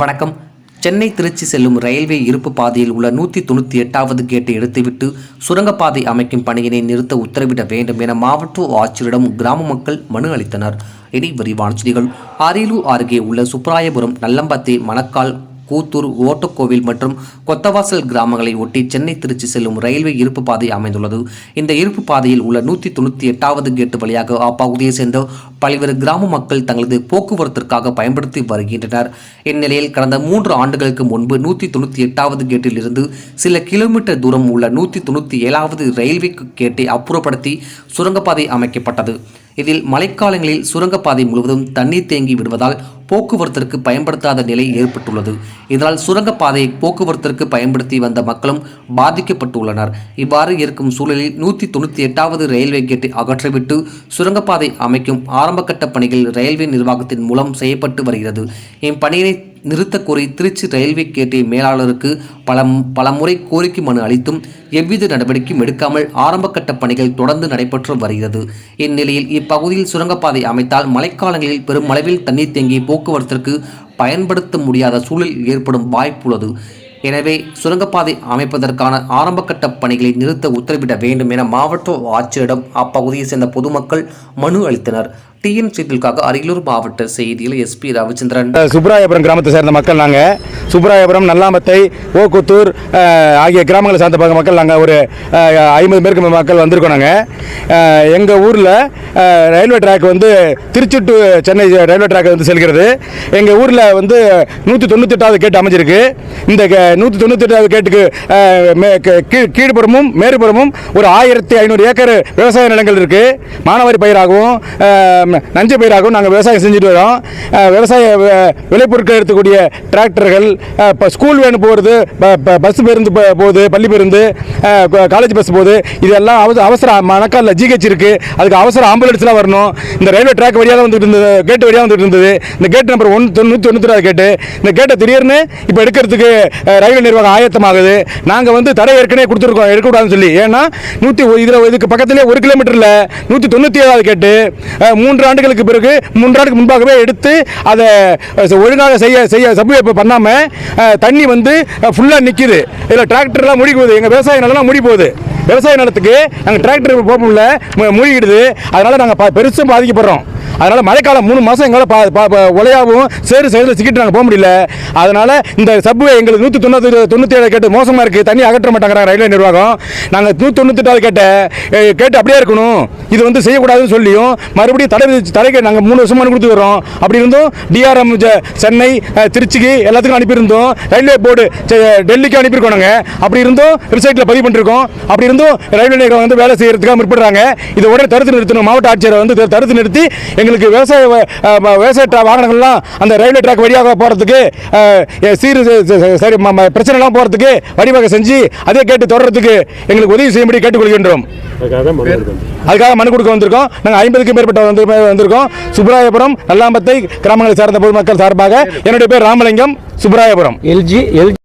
வணக்கம். சென்னை திருச்சி செல்லும் ரயில்வே இருப்பு பாதையில் உள்ள நூற்றி தொண்ணூற்றி எட்டாவது கேட்டை எடுத்துவிட்டு சுரங்கப்பாதை அமைக்கும் பணியினை நிறுத்த உத்தரவிட வேண்டும் என மாவட்ட ஆட்சியரிடம் கிராம மக்கள் மனு அளித்தனர். இனி விரிவான செய்திகள். அரியலூர் அருகே உள்ள சுப்ராயபுரம் நல்லம்பத்தே மணக்கால் கூத்தூர் ஓட்டக்கோவில் மற்றும் கொத்தவாசல் கிராமங்களை ஒட்டி சென்னை திருச்சி செல்லும் ரயில்வே இருப்பு பாதை அமைந்துள்ளது. இந்த இருப்பு பாதையில் உள்ள நூற்றி தொண்ணூற்றி எட்டாவது கேட்டு வழியாக அப்பகுதியை சேர்ந்த பல்வேறு கிராம மக்கள் தங்களது போக்குவரத்திற்காக பயன்படுத்தி வருகின்றனர். இந்நிலையில் கடந்த மூன்று ஆண்டுகளுக்கு முன்பு நூற்றி தொண்ணூற்றி எட்டாவது கேட்டில் இருந்து சில கிலோமீட்டர் தூரம் உள்ள நூற்றி தொண்ணூற்றி ஏழாவது ரயில்வே கேட்டை அப்புறப்படுத்தி சுரங்கப்பாதை அமைக்கப்பட்டது. இதில் மழைக்காலங்களில் சுரங்கப்பாதை முழுவதும் தண்ணீர் தேங்கி விடுவதால் போக்குவரத்திற்கு பயன்படுத்தாத நிலை ஏற்பட்டுள்ளது. இதனால் சுரங்கப்பாதையை போக்குவரத்திற்கு பயன்படுத்தி வந்த மக்களும் பாதிக்கப்பட்டுள்ளனர். இவ்வாறு இருக்கும் சூழலில் நூற்றி தொண்ணூற்றி எட்டாவது ரயில்வே கேட்டை அகற்றிவிட்டு சுரங்கப்பாதை அமைக்கும் ஆரம்பகட்ட பணிகள் ரயில்வே நிர்வாகத்தின் மூலம் செய்யப்பட்டு வருகிறது. இப்பணியினை நிறுத்தக் கோரி திருச்சி ரயில்வே கேட்டை மேலாளருக்கு பல பலமுறை கோரிக்கை மனு அளித்தும் எவ்வித நடவடிக்கையும் எடுக்காமல் ஆரம்பகட்ட பணிகள் தொடர்ந்து நடைபெற்று வருகிறது. இந்நிலையில் இப்பகுதியில் சுரங்கப்பாதை அமைத்தால் மழைக்காலங்களில் பெருமளவில் தண்ணீர் தேங்கி போக்குவரத்திற்கு பயன்படுத்த முடியாத சூழல் ஏற்படும் வாய்ப்புள்ளது. எனவே சுரங்கப்பாதை அமைப்பதற்கான ஆரம்பகட்ட பணிகளை நிறுத்த உத்தரவிட வேண்டும் என மாவட்ட ஆட்சியரிடம் அப்பகுதியை சேர்ந்த பொதுமக்கள் மனு அளித்தனர். டிஎன் செய்திகளுக்காக அரியலூர் மாவட்ட செய்தியில் எஸ்பி ரவிச்சந்திரன். சுப்ராயபுரம் கிராமத்தை சேர்ந்த மக்கள் நாங்கள் சுப்ராயபுரம் நல்லாம்பத்தை ஓக்குத்தூர் ஆகிய கிராமங்களை சார்ந்த பக்க மக்கள் நாங்கள் ஒரு ஐம்பது பேருக்கு மக்கள் வந்திருக்கோம் நாங்கள் எங்கள் ஊரில் ரயில்வே ட்ராக் வந்து Trichy to Chennai railway track வந்து செல்கிறது. எங்கள் ஊரில் வந்து நூற்றி தொண்ணூத்தெட்டாவது கேட்டு அமைஞ்சிருக்கு. இந்த நூற்றி தொண்ணூத்தெட்டாவது கேட்டுக்கு கீழ்புறமும் மே- கீழ் கீழ்ப்புறமும் மேற்புறமும் ஒரு ஆயிரத்தி ஐநூறு ஏக்கர் விவசாய நிலங்கள் இருக்குது மானாவாரி பயிராகவும் நஞ்சை நஞ்சு பயிராகவும் நாங்கள் விவசாயம் செஞ்சுட்டு வரோம். விவசாய விளைபொருட்கள் எடுத்துக்கூடிய டிராக்டர்கள் இப்போ ஸ்கூல் வேன் போகிறது பஸ் பேருந்து போகுது பள்ளி பேருந்து காலேஜ் பஸ் போகுது இதெல்லாம் அவசர அவசர மணக்காலில் ஜிஹெச் இருக்குது அதுக்கு அவசர ஆம்புலன்ஸ்லாம் வரணும். இந்த ரயில்வே ட்ராக் வழியாக வந்துட்டு இருந்தது கேட் வழியாக வந்துட்டு இருந்தது. இந்த கேட் நம்பர் ஒன் தொண்ணூற்றி தொண்ணூற்றி கேட்டு இந்த கேட்டை திடீர்னு இப்போ எடுக்கிறதுக்கு ரயில்வே நிர்வாகம் ஆயத்தமாகுது. நாங்கள் வந்து தடை ஏற்கனவே கொடுத்துருக்கோம் எடுக்கக்கூடாதுன்னு சொல்லி. ஏன்னா நூற்றி இதில் இதுக்கு பக்கத்திலே ஒரு கிலோமீட்டரில் நூற்றி தொண்ணூற்றி ஏழாவது கேட்டு மூன்று ஆண்டுகளுக்கு பிறகு மூன்று ஆண்டுக்கு முன்பாகவே எடுத்து அதை ஒழுங்காக செய்ய செய்ய சப்வே பண்ணாமல் தண்ணி வந்து ஃபுல்லாக நிற்கிது இதில் டிராக்டர்லாம் மூடி போகுது எங்கள் விவசாய நிலம்லாம் முடி போகுது விவசாய நிலத்துக்கு நாங்கள் டிராக்டர் போக முடியல. மூழ்கிடுது. அதனால் நாங்கள் பெருசும் பாதிக்கப்படுறோம். அதனால் மழைக்காலம் மூணு மாதம் எங்களால் பா பா- ஒலையாகவும் உலையாகவும் சேறு சேரில் சிக்கிட்டு நாங்கள் போக முடியல. அதனால் இந்த சப்வே எங்களுக்கு நூற்றி தொண்ணூற்றி தொண்ணூற்றி ஏழு கேட்டு மோசமாக இருக்குது தண்ணி அகற்ற மாட்டாங்கிறாங்க ரயில்வே நிர்வாகம். நாங்கள் நூற்றி தொண்ணூற்றி கேட்ட கேட்டு அப்படியே இருக்கணும். இது வந்து செய்யக்கூடாதுன்னு சொல்லியும் மறுபடியும் தடை விதிச்சு தடைக்கு நாங்கள் மூணு வருஷம் மனு கொடுத்து வரோம் அப்படி இருந்தும் டிஆர்எம் சென்னை திருச்சிக்கு எல்லாத்துக்கும் அனுப்பியிருந்தோம். ரயில்வே போர்டு டெல்லிக்கு அனுப்பியிருக்கோம் நாங்கள் அப்படி இருந்தும் வெப்சைட்டில் பதிவு பண்ணிருக்கோம். அப்படி இருந்தும் ரயில்வே நிலையம் வந்து வேலை செய்யறதுக்காக முற்படுறாங்க. இதை உடனே தடுத்து நிறுத்தணும். மாவட்ட ஆட்சியரை வந்து தடுத்து நிறுத்தி எங்களுக்கு விவசாய விவசாய வாகனங்கள்லாம் அந்த ரயில்வே ட்ராக் வழியாக போகிறதுக்கு சீர் சரி ம- பிரச்சனைலாம் போகிறதுக்கு வழிவகை செஞ்சு அதே கேட்டு தொடர்றதுக்கு எங்களுக்கு உதவி செய்யும்படி கேட்டுக்கொள்கின்றோம். அதுக்காக மனு கொடுக்க வந்திருக்கோம். நாங்கள் ஐம்பதுக்கும் மேற்பட்ட வந்து வந்திருக்கோம். சுப்ராயபுரம் நல்லாம்பத்தை கிராமங்களை சார்ந்த பொதுமக்கள் சார்பாக என்னுடைய பேர் ராமலிங்கம் சுப்ராயபுரம் எல்ஜி எல்ஜி